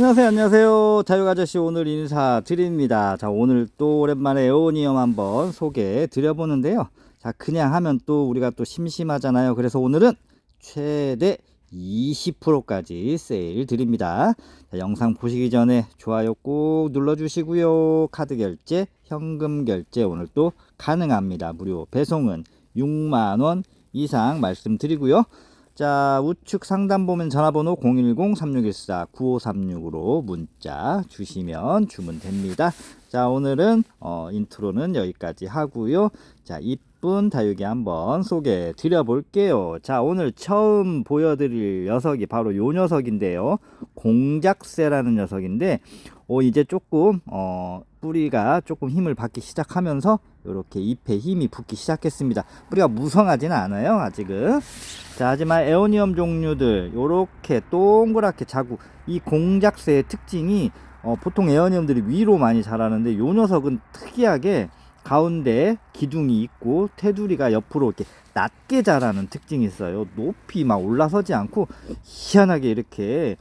안녕하세요, 안녕하세요. 자유 아저씨 오늘 인사 드립니다. 자, 오늘 또 오랜만에 에오니엄 한번 소개해 드려보는데요. 자, 그냥 하면 또 우리가 또 심심하잖아요. 그래서 오늘은 최대 20%까지 세일 드립니다. 자, 영상 보시기 전에 좋아요 꼭 눌러주시고요. 카드 결제, 현금 결제 오늘 또 가능합니다. 무료 배송은 6만원 이상 말씀드리고요. 자, 우측 상단 보면 전화번호 010-3614-9536으로 문자 주시면 주문됩니다. 자, 오늘은 어, 인트로는 여기까지 하고요. 자, 이쁜 다육이 한번 소개해 드려 볼게요. 자, 오늘 처음 보여드릴 녀석이 바로 요 녀석인데요. 공작새라는 녀석인데, 어, 이제 조금, 어, 뿌리가 조금 힘을 받기 시작하면서 이렇게 잎에 힘이 붙기 시작했습니다. 뿌리가 무성하지는 않아요, 아직은. 자, 하지만 에오니엄 종류들 요렇게 동그랗게 자구 이 공작새의 특징이 어, 보통 에어니엄들이 위로 많이 자라는데 요 녀석은 특이하게 가운데 기둥이 있고 테두리가 옆으로 이렇게 낮게 자라는 특징이 있어요. 높이 막 올라서지 않고 희한하게 이렇게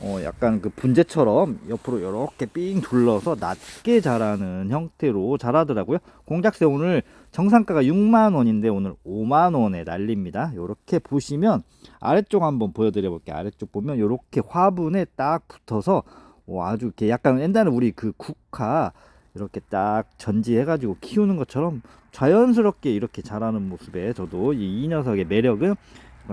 어 약간 그 분재처럼 옆으로 이렇게 삥 둘러서 낮게 자라는 형태로 자라더라고요. 공작새 오늘 정상가가 6만 원인데 오늘 5만 원에 날립니다. 이렇게 보시면 아래쪽 한번 보여드려 볼게요. 아래쪽 보면 이렇게 화분에 딱 붙어서 어, 아주 이렇게 약간 옛날에 우리 그 국화 이렇게 딱 전지해가지고 키우는 것처럼 자연스럽게 이렇게 자라는 모습에 저도 이, 이 녀석의 매력은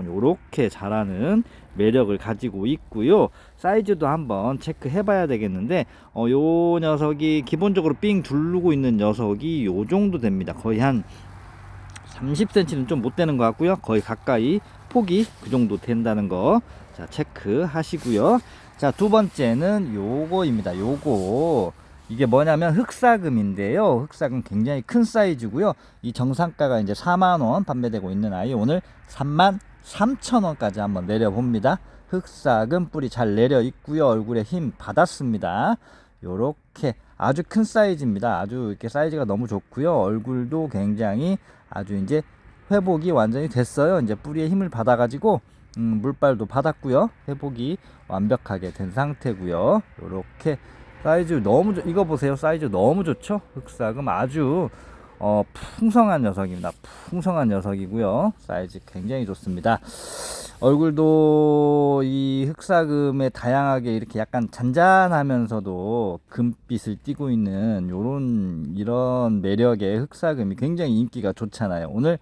이렇게 자라는 매력을 가지고 있고요. 사이즈도 한번 체크해 봐야 되겠는데 어, 요 녀석이 기본적으로 삥 두르고 있는 녀석이 요 정도 됩니다. 거의 한 30cm는 좀 못 되는 것 같고요. 거의 가까이 폭이 그 정도 된다는 거. 자, 체크하시고요. 자, 두 번째는 요거입니다. 요거. 이게 뭐냐면 흑사금인데요. 흑사금 굉장히 큰 사이즈고요. 이 정상가가 이제 4만 원 판매되고 있는 아이 오늘 3만 3천 원까지 한번 내려봅니다. 흑사금 뿌리 잘 내려 있고요. 얼굴에 힘 받았습니다. 요렇게 아주 큰 사이즈입니다. 아주 이렇게 사이즈가 너무 좋고요. 얼굴도 굉장히 아주 이제 회복이 완전히 됐어요. 이제 뿌리에 힘을 받아가지고 음, 물빨도 받았고요. 회복이 완벽하게 된 상태고요. 요렇게 사이즈 너무 좋, 이거 보세요. 사이즈 너무 좋죠? 흑사금 아주 어, 풍성한 녀석입니다. 풍성한 녀석이고요. 사이즈 굉장히 좋습니다. 얼굴도 이 흑사금에 다양하게 이렇게 약간 잔잔하면서도 금빛을 띠고 있는 요런 이런 매력의 흑사금이 굉장히 인기가 좋잖아요. 오늘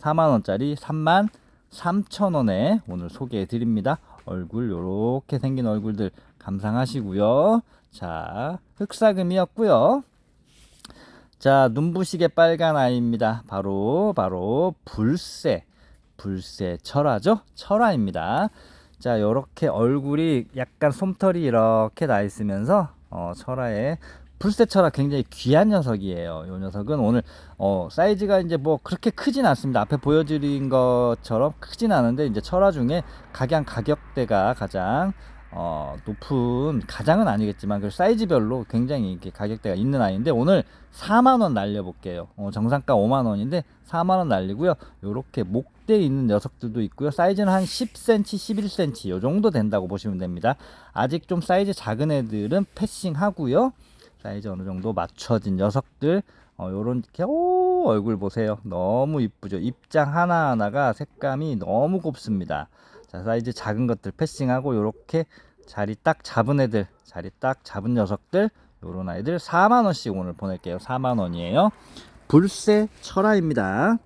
4만 원짜리 3만 3천 원에 오늘 소개해 드립니다. 얼굴 요렇게 생긴 얼굴들 감상하시고요. 자, 흑사금이었고요. 자, 눈부시게 빨간 아이입니다. 바로 바로 불새. 불새 철화죠? 철화입니다. 자, 요렇게 얼굴이 약간 솜털이 이렇게 나 있으면서 어, 철화의 불새 철화 굉장히 귀한 녀석이에요. 요 녀석은 오늘 어, 사이즈가 이제 뭐 그렇게 크진 않습니다. 앞에 보여드린 것처럼 크진 않은데 이제 철화 중에 각양 가격대가 가장 어, 높은 가장은 아니겠지만 그 사이즈별로 굉장히 이렇게 가격대가 있는 아이인데 오늘 4만 원 날려 볼게요. 어, 정상가 5만 원인데 4만 원 날리고요. 요렇게 목대 있는 녀석들도 있고요. 사이즈는 한 10cm, 11cm 요 정도 된다고 보시면 됩니다. 아직 좀 사이즈 작은 애들은 패싱 하고요. 사이즈 어느 정도 맞춰진 녀석들 어, 요런 이렇게 오 얼굴 보세요. 너무 이쁘죠. 입장 하나하나가 색감이 너무 곱습니다. 자, 사이즈 작은 것들 패싱하고 요렇게 자리 딱 잡은 애들, 자리 딱 잡은 녀석들, 요런 아이들 4만 원씩 오늘 보낼게요. 4만 원이에요. 불새 철화입니다.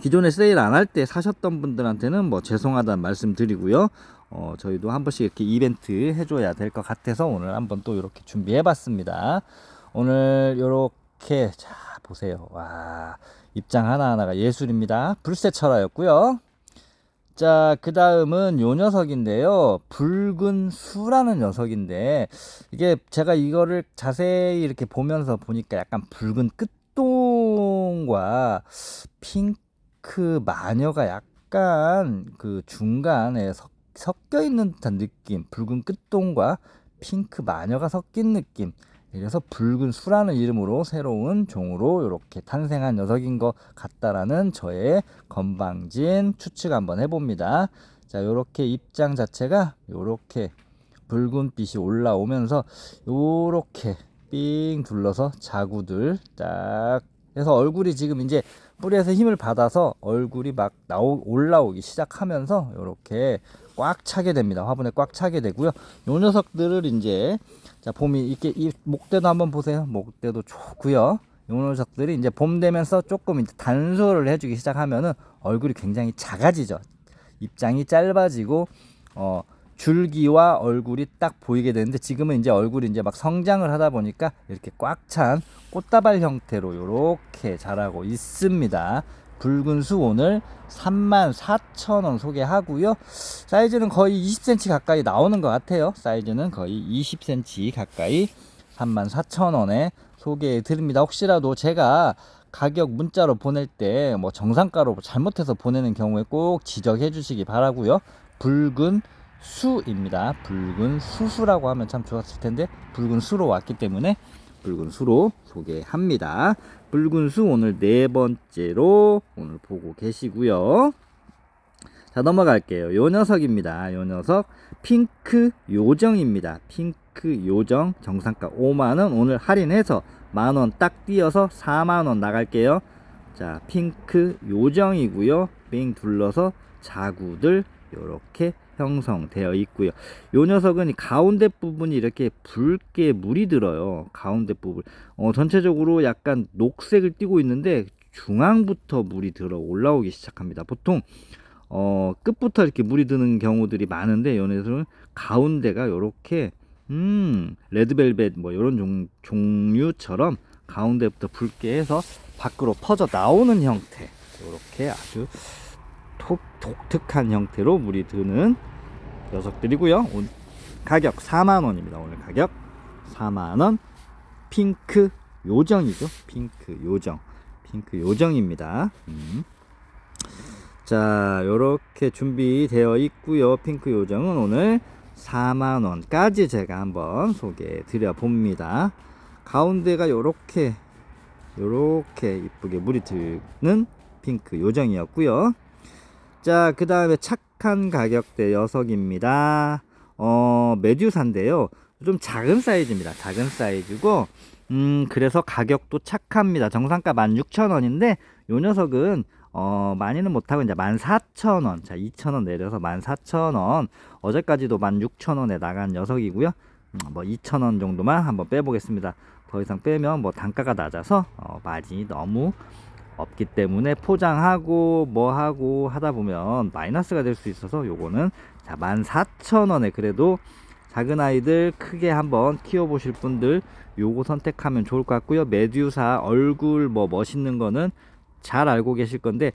기존에 세일 안 할 때 사셨던 분들한테는 뭐 죄송하다는 말씀 드리고요. 어, 저희도 한 번씩 이렇게 이벤트 해줘야 될 것 같아서 오늘 한번 또 이렇게 준비해 봤습니다. 오늘 요렇게, 자, 보세요. 와, 입장 하나하나가 예술입니다. 불새 철화였고요. 자, 그 다음은 요 녀석인데요. 붉은 수라는 녀석인데, 이게 제가 이거를 자세히 이렇게 보면서 보니까 약간 붉은 끝동과 핑크 마녀가 약간 그 중간에 섞, 섞여 있는 듯한 느낌. 붉은 끝동과 핑크 마녀가 섞인 느낌. 이래서 붉은 수라는 이름으로 새로운 종으로 이렇게 탄생한 녀석인 것 같다라는 저의 건방진 추측 한번 해봅니다. 자, 요렇게 입장 자체가 요렇게 붉은빛이 올라오면서 요렇게 삥 둘러서 자구들 딱 해서 얼굴이 지금 이제 뿌리에서 힘을 받아서 얼굴이 막 나오 올라오기 시작하면서 요렇게 꽉 차게 됩니다. 화분에 꽉 차게 되고요. 요 녀석들을 이제 자 봄이 이렇게 이 목대도 한번 보세요. 목대도 좋고요. 요 녀석들이 이제 봄 되면서 조금 이제 단소를 해주기 시작하면은 얼굴이 굉장히 작아지죠. 입장이 짧아지고 어 줄기와 얼굴이 딱 보이게 되는데 지금은 이제 얼굴이 이제 막 성장을 하다 보니까 이렇게 꽉 찬 꽃다발 형태로 이렇게 자라고 있습니다. 붉은 수 오늘 34,000원 소개하고요. 사이즈는 거의 20cm 가까이 나오는 것 같아요. 사이즈는 거의 20cm 가까이 34,000원에 소개해 드립니다. 혹시라도 제가 가격 문자로 보낼 때 뭐 정상가로 잘못해서 보내는 경우에 꼭 지적해 주시기 바라고요. 붉은 수입니다. 붉은 수수라고 하면 참 좋았을 텐데 붉은 수로 왔기 때문에 붉은 수로 소개합니다. 붉은 수 오늘 네 번째로 오늘 보고 계시고요. 자 넘어갈게요. 요 녀석입니다. 요 녀석 핑크 요정입니다. 핑크 요정 정상가 5만원 오늘 할인해서 만원 딱 띄어서 4만원 나갈게요. 자 핑크 요정이고요. 빙 둘러서 자구들 요렇게 형성되어 있고요. 요 녀석은 이 가운데 부분이 이렇게 붉게 물이 들어요. 가운데 부분. 어, 전체적으로 약간 녹색을 띠고 있는데 중앙부터 물이 들어 올라오기 시작합니다. 보통 어, 끝부터 이렇게 물이 드는 경우들이 많은데 요 녀석은 가운데가 요렇게 음, 레드벨벳 뭐 이런 종, 종류처럼 가운데부터 붉게 해서 밖으로 퍼져 나오는 형태. 요렇게 아주 톡, 독특한 형태로 물이 드는 녀석들이고요. 온- 가격 4만 원입니다. 오늘 가격 4만 원. 핑크 요정이죠. 핑크 요정. 핑크 요정입니다. 음. 자, 요렇게 준비되어 있고요. 핑크 요정은 오늘 4만 원까지 제가 한번 소개해 드려 봅니다. 가운데가 요렇게 요렇게 이쁘게 물이 드는 핑크 요정이었고요. 자, 그 다음에 착한 가격대 녀석입니다. 어, 메듀사인데요. 좀 작은 사이즈입니다. 작은 사이즈고, 음, 그래서 가격도 착합니다. 정상가 16,000원인데, 요 녀석은, 어, 많이는 못하고 이제 14,000원. 자, 2,000원 내려서 14,000원. 어제까지도 16,000원에 나간 녀석이고요. 음, 뭐 2,000원 정도만 한번 빼보겠습니다. 더 이상 빼면 뭐 단가가 낮아서, 어, 마진이 너무 없기 때문에 포장하고 뭐 하고 하다 보면 마이너스가 될 수 있어서 요거는 자 14,000원에 그래도 작은 아이들 크게 한번 키워 보실 분들 요거 선택하면 좋을 것 같고요. 메듀사 얼굴 뭐 멋있는 거는 잘 알고 계실 건데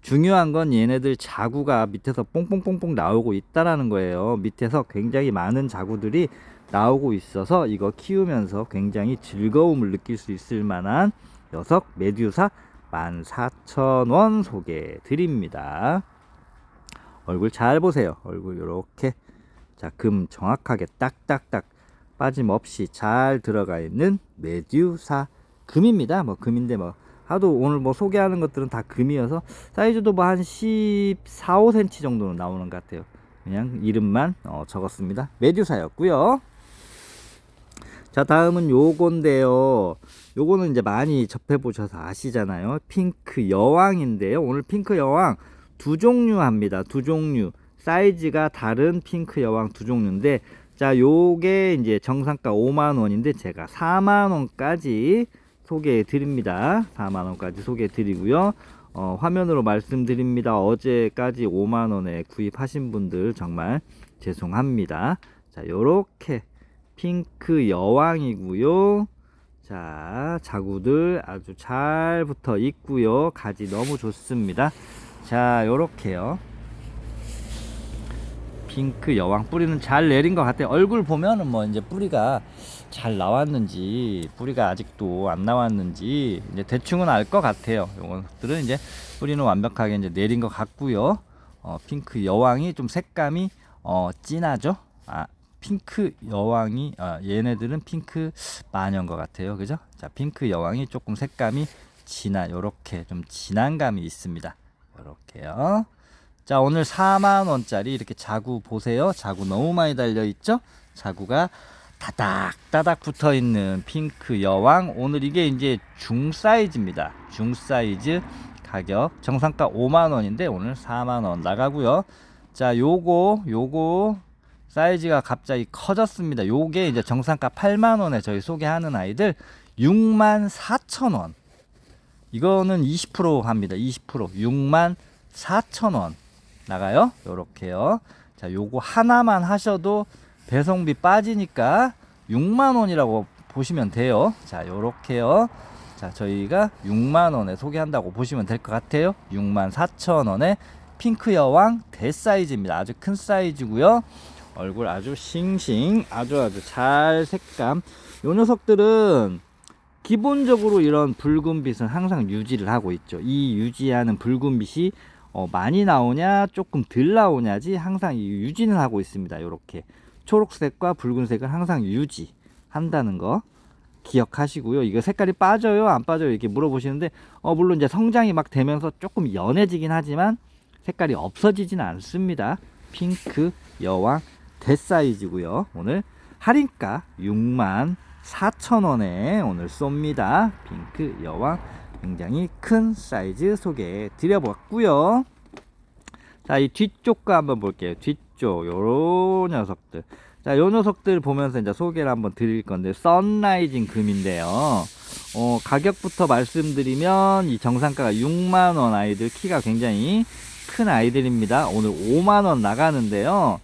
중요한 건 얘네들 자구가 밑에서 뽕뽕뽕뽕 나오고 있다라는 거예요. 밑에서 굉장히 많은 자구들이 나오고 있어서 이거 키우면서 굉장히 즐거움을 느낄 수 있을 만한 녀석 메듀사 14,000원 소개 드립니다. 얼굴 잘 보세요. 얼굴 이렇게 자, 금 정확하게 딱딱딱 빠짐없이 잘 들어가 있는 메듀사 금입니다. 뭐 금인데 뭐 하도 오늘 뭐 소개하는 것들은 다 금이어서 사이즈도 뭐 한 14, 5cm 정도는 나오는 것 같아요. 그냥 이름만 어, 적었습니다. 메듀사였고요. 자 다음은 요건데요. 요거는 이제 많이 접해 보셔서 아시잖아요. 핑크 여왕인데요. 오늘 핑크 여왕 두 종류 합니다. 두 종류. 사이즈가 다른 핑크 여왕 두 종류인데 자 요게 이제 정상가 5만원인데 제가 4만원까지 소개해 드립니다. 4만원까지 소개해 드리고요. 어, 화면으로 말씀드립니다. 어제까지 5만원에 구입하신 분들 정말 죄송합니다. 자 요렇게 핑크 여왕이고요. 자, 자구들 아주 잘 붙어 있고요. 가지 너무 좋습니다. 자, 요렇게요. 핑크 여왕 뿌리는 잘 내린 것 같아요. 얼굴 보면은 뭐 이제 뿌리가 잘 나왔는지 뿌리가 아직도 안 나왔는지 이제 대충은 알 것 같아요. 요것들은 이제 뿌리는 완벽하게 이제 내린 것 같고요. 어, 핑크 여왕이 좀 색감이 어, 진하죠. 아, 핑크 여왕이 아, 얘네들은 핑크 마녀인 것 같아요. 그죠? 자, 핑크 여왕이 조금 색감이 진한 요렇게 좀 진한 감이 있습니다. 요렇게요. 자, 오늘 4만 원짜리 이렇게 자구 보세요. 자구 너무 많이 달려 있죠? 자구가 다닥 다닥 붙어 있는 핑크 여왕 오늘 이게 이제 중 사이즈입니다. 중 사이즈 가격 정상가 5만 원인데 오늘 4만 원 나가고요. 자, 요거 요거 사이즈가 갑자기 커졌습니다. 요게 이제 정상가 8만 원에 저희 소개하는 아이들 6만 4천 원. 이거는 20% 합니다. 20% 6만 4천 원 나가요. 요렇게요. 자, 요거 하나만 하셔도 배송비 빠지니까 6만 원이라고 보시면 돼요. 자, 요렇게요. 자, 저희가 6만 원에 소개한다고 보시면 될 것 같아요. 6만 4천 원에 핑크 여왕 대사이즈입니다. 아주 큰 사이즈고요. 얼굴 아주 싱싱, 아주 아주 잘 색감. 요 녀석들은 기본적으로 이런 붉은 빛은 항상 유지를 하고 있죠. 이 유지하는 붉은 빛이 어, 많이 나오냐 조금 덜 나오냐지 항상 이 유지는 하고 있습니다. 이렇게 초록색과 붉은색을 항상 유지한다는 거 기억하시고요. 이거 색깔이 빠져요, 안 빠져요 이렇게 물어보시는데 어, 물론 이제 성장이 막 되면서 조금 연해지긴 하지만 색깔이 없어지지는 않습니다. 핑크 여왕 대사이즈고요. 오늘 할인가 6만 4,000원에 오늘 쏩니다. 핑크 여왕 굉장히 큰 사이즈 소개해 드려봤고요. 자, 이 뒤쪽과 한번 볼게요. 뒤쪽 요런 녀석들. 자, 요 녀석들 보면서 이제 소개를 한번 드릴 건데 선라이징 금인데요. 어, 가격부터 말씀드리면 이 정상가가 6만 원 아이들 키가 굉장히 큰 아이들입니다. 오늘 5만 원 나가는데요.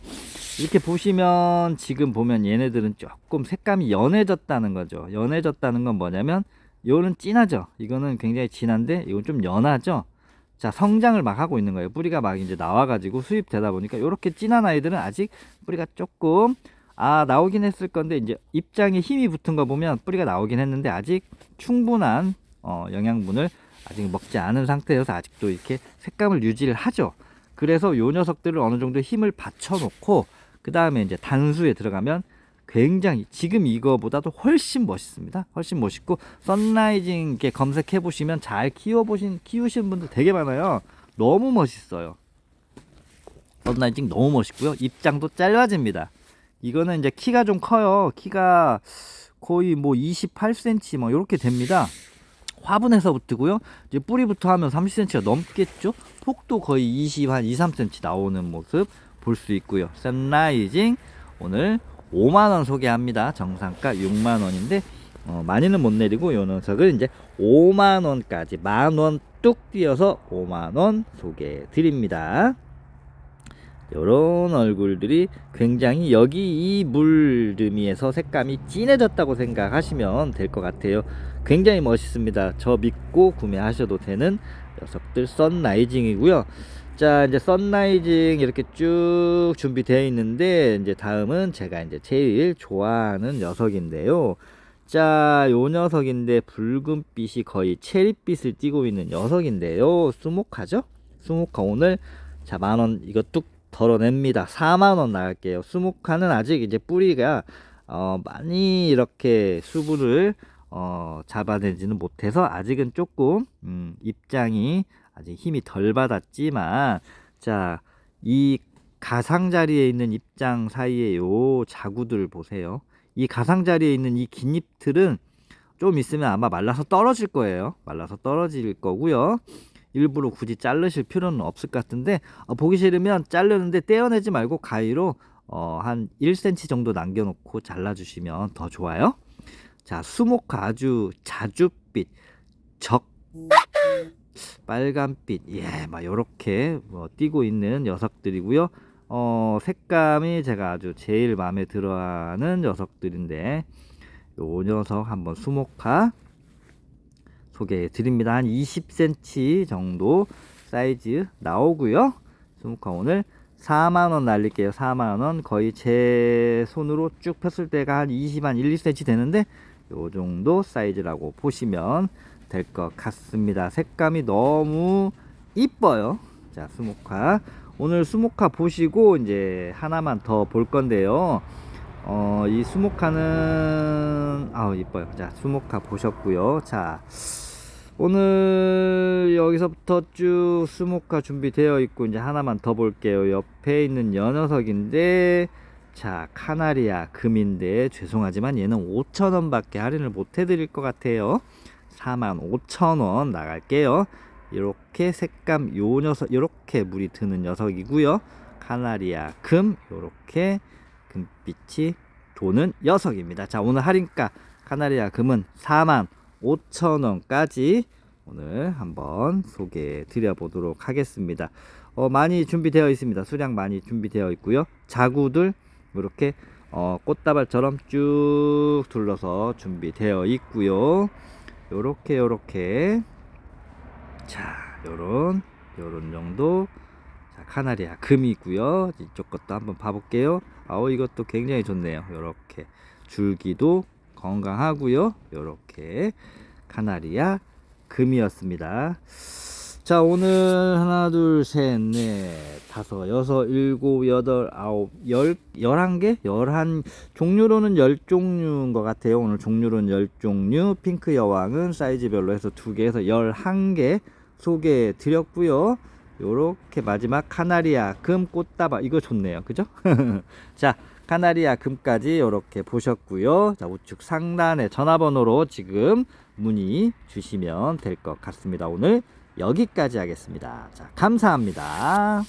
이렇게 보시면 지금 보면 얘네들은 조금 색감이 연해졌다는 거죠. 연해졌다는 건 뭐냐면 요는 진하죠. 이거는 굉장히 진한데 이건 좀 연하죠. 자 성장을 막 하고 있는 거예요. 뿌리가 막 이제 나와가지고 수입되다 보니까 이렇게 진한 아이들은 아직 뿌리가 조금 아 나오긴 했을 건데 이제 입장에 힘이 붙은 거 보면 뿌리가 나오긴 했는데 아직 충분한 어, 영양분을 아직 먹지 않은 상태여서 아직도 이렇게 색감을 유지를 하죠. 그래서 요 녀석들을 어느 정도 힘을 받쳐놓고 그 다음에 이제 단수에 들어가면 굉장히 지금 이거보다도 훨씬 멋있습니다. 훨씬 멋있고 선라이징 이렇게 검색해 보시면 잘 키워 보신 키우신 분들 되게 많아요. 너무 멋있어요. 선라이징 너무 멋있고요. 입장도 짧아집니다. 이거는 이제 키가 좀 커요. 키가 거의 뭐 28cm 뭐 이렇게 됩니다. 화분에서 붙고요. 이제 뿌리부터 하면 30cm가 넘겠죠. 폭도 거의 20, 한 2, 3cm 나오는 모습 볼 수 있고요. 선라이징 오늘 5만 원 소개합니다. 정상가 6만 원인데 어, 많이는 못 내리고 요 녀석을 이제 5만 원까지 만원 뚝 뛰어서 5만 원 소개해 드립니다. 요런 얼굴들이 굉장히 여기 이 물드미에서 색감이 진해졌다고 생각하시면 될 것 같아요. 굉장히 멋있습니다. 저 믿고 구매하셔도 되는 녀석들 썬라이징이고요. 자, 이제 썬라이징 이렇게 쭉 준비되어 있는데 이제 다음은 제가 이제 제일 좋아하는 녀석인데요. 자, 요 녀석인데 붉은빛이 거의 체리빛을 띠고 있는 녀석인데요. 수목하죠? 수목하 오늘 자, 만원 이거 뚝 덜어냅니다. 4만 원 나갈게요. 수목하는 아직 이제 뿌리가 어, 많이 이렇게 수분을 어, 잡아내지는 못해서 아직은 조금 음, 입장이 아직 힘이 덜 받았지만 자, 이 가상 자리에 있는 입장 사이에 요 자구들 보세요. 이 가상 자리에 있는 이 긴 잎들은 좀 있으면 아마 말라서 떨어질 거예요. 말라서 떨어질 거고요. 일부러 굳이 자르실 필요는 없을 것 같은데 어, 보기 싫으면 자르는데 떼어내지 말고 가위로 어, 한 1cm 정도 남겨놓고 잘라주시면 더 좋아요. 자, 수목 아주 자줏빛, 적 빨간빛, 예, 막 요렇게 뭐 띄고 있는 녀석들이고요. 어, 색감이 제가 아주 제일 마음에 들어하는 녀석들인데 요 녀석 한번 수목화 소개해 드립니다. 한 20cm 정도 사이즈 나오고요. 수목화 오늘 4만원 날릴게요. 4만원 거의 제 손으로 쭉 폈을 때가 한 20, 한 1, 2cm 되는데 요 정도 사이즈라고 보시면 될 것 같습니다. 색감이 너무 이뻐요. 자, 수목화. 오늘 수목화 보시고 이제 하나만 더 볼 건데요. 어, 이 수목화는 아우 이뻐요. 자, 수목화 보셨고요. 자, 오늘 여기서부터 쭉 수목화 준비되어 있고 이제 하나만 더 볼게요. 옆에 있는 여 녀석인데 자, 카나리아 금인데 죄송하지만 얘는 5,000원밖에 할인을 못 해드릴 것 같아요. 45,000원 나갈게요. 이렇게 색감 요 녀석 이렇게 물이 드는 녀석이고요. 카나리아 금 요렇게 금빛이 도는 녀석입니다. 자, 오늘 할인가 카나리아 금은 45,000원까지 오늘 한번 소개해 드려 보도록 하겠습니다. 어, 많이 준비되어 있습니다. 수량 많이 준비되어 있고요. 자구들 이렇게 어, 꽃다발처럼 쭉 둘러서 준비되어 있고요. 요렇게 요렇게 자, 요런 요런 정도 자, 카나리아 금이고요. 이쪽 것도 한번 봐볼게요. 아우 이것도 굉장히 좋네요. 요렇게 줄기도 건강하고요. 요렇게 카나리아 금이었습니다. 자, 오늘 하나, 둘, 셋, 넷, 다섯, 여섯, 일곱, 여덟, 아홉, 열, 열한 개? 열한, 종류로는 열 종류인 것 같아요. 오늘 종류로는 열 종류. 핑크 여왕은 사이즈별로 해서 두 개에서 열한 개 소개해 드렸고요. 요렇게 마지막 카나리아 금 꽃다발 이거 좋네요. 그죠? 자, 카나리아 금까지 요렇게 보셨고요. 자, 우측 상단에 전화번호로 지금 문의 주시면 될 것 같습니다. 오늘 여기까지 하겠습니다. 자, 감사합니다.